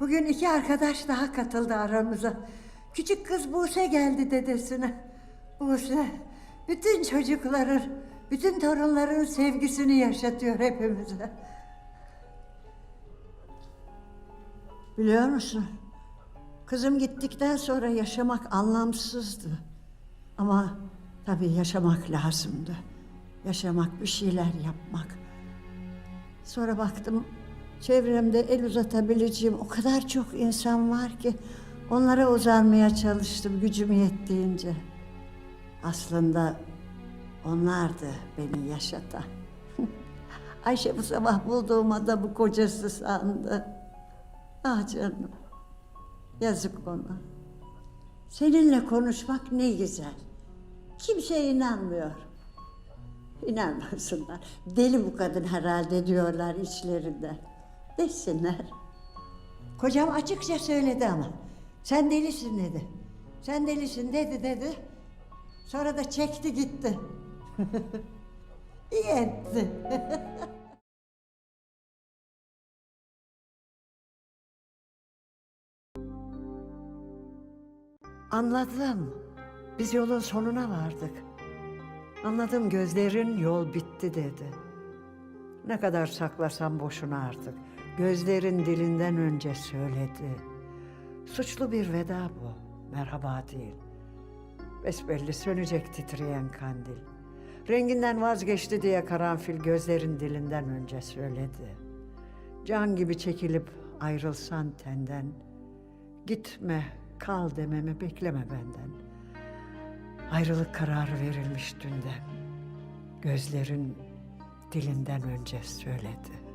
Bugün iki arkadaş daha katıldı aramıza. Küçük kız Buse geldi dedesine. Buse, bütün çocukların, bütün torunların sevgisini yaşatıyor hepimize. Biliyor musun? Kızım gittikten sonra yaşamak anlamsızdı. Ama tabii yaşamak lazımdı. Yaşamak, bir şeyler yapmak. Sonra baktım çevremde el uzatabileceğim o kadar çok insan var ki onlara uzanmaya çalıştım gücüm yettiğince. Aslında onlardı beni yaşatan. Ayşe bu sabah bulduğum adamı kocası sandı. Ah canım. Yazık ona. Seninle konuşmak ne güzel. Kimse inanmıyor. İnanmasınlar. Deli bu kadın herhalde diyorlar içlerinde. Desinler. Kocam açıkça söyledi ama. Sen delisin dedi. Sen delisin dedi dedi. Sonra da çekti gitti. İyi etti. Anladım. Biz yolun sonuna vardık. Anladım gözlerin yol bitti dedi. Ne kadar saklasam boşuna artık. Gözlerin dilinden önce söyledi. Suçlu bir veda bu. Merhaba değil. Besbelli sönecek titreyen kandil. Renginden vazgeçti diye karanfil gözlerin dilinden önce söyledi. Can gibi çekilip ayrılsan tenden. Gitme, kal dememi bekleme benden. Ayrılık kararı verilmiş dünden. Gözlerin dilinden önce söyledi.